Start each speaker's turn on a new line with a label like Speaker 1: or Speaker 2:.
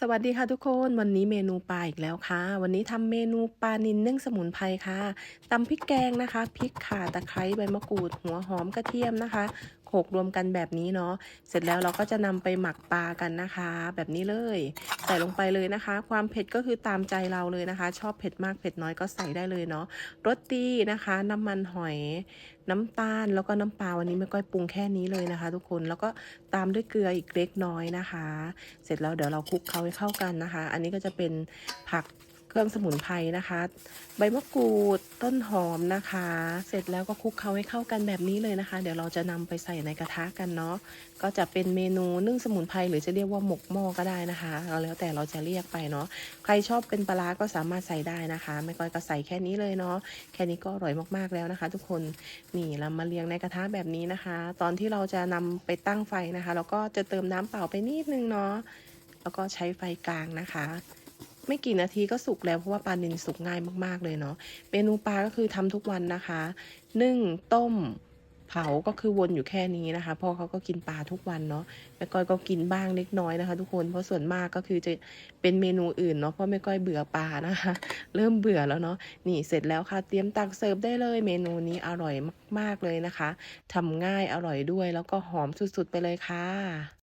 Speaker 1: สวัสดีค่ะทุกคนวันนี้เมนูปลาอีกแล้วค่ะ วันนี้ทำเมนูปลานิลนึ่งสมุนไพรค่ะตำพริกแกงนะคะพริกข่าตะไคร้ใบมะกรูด หัวหอมกระเทียมนะคะ โขลกรวมกันแบบนี้เนาะเสร็จแล้วเราก็จะนำไปหมักปลากันนะคะ แบบนี้เลยใส่ลงไปเลยนะคะ ความเผ็ดก็คือตามใจเราเลยนะคะ ชอบเผ็ดมากเผ็ดน้อยก็ใส่ได้เลยเนาะรสดีนะคะ น้ำมันหอยน้ำตาลแล้วก็น้ำปลาวันนี้ไม่ก้อยปรุงแค่นี้เลยนะคะ ทุกคนแล้วก็ตามด้วยเกลืออีกเล็กน้อยนะคะ เสร็จแล้วเดี๋ยวเราคลุกเคล้าให้เข้ากันนะคะ อันนี้ก็จะเป็นผัก เครื่องสมุนไพรนะคะ ใบมะกรูดต้นหอมนะคะ เสร็จแล้วก็คลุกเคล้าให้เข้ากันแบบนี้เลยนะคะ เดี๋ยวเราจะนำไปใส่ในกระทะกันเนาะก็จะเป็นเมนูนึ่งสมุนไพรหรือจะเรียกว่าหมกหม้อก็ได้นะคะเราแล้วแต่เราจะเรียกไปเนาะใครชอบเป็นปลาร้าก็สามารถใส่ได้นะคะไม่ก้อยก็ใส่แค่นี้เลยเนาะแค่นี้ก็อร่อยมากๆแล้วนะคะ ทุกคนนี่เรามาเรียงในกระทะแบบนี้นะคะ ตอนที่เราจะนำไปตั้งไฟนะคะ เราก็จะเติมน้ำเปล่าไปนิดนึงเนาะแล้วก็ใช้ไฟกลางนะคะ ไม่กี่นาทีก็สุกแล้วเพราะว่าปลานิลสุกง่ายมาก ๆ เลยเนาะเมนูปลาก็คือทำทุกวันนะคะนึ่งต้มเผาก็คือวนอยู่แค่นี้นะคะพราะเขาก็กินปลาทุกวันเนาะแม่ก้อยก็กินบ้างเล็กน้อยนะคะ ทุกคนเพราะส่วนมากก็คือจะเป็นเมนูอื่นเนาะเพราะแม่ก้อยเบื่อปลานะคะ เริ่มเบื่อแล้วเนาะนี่เสร็จแล้วค่ะเตรียมตักเสิร์ฟได้เลย เมนูนี้อร่อยมากๆเลยนะคะทำง่ายอร่อยด้วยแล้วก็หอมสุดๆไปเลยค่ะ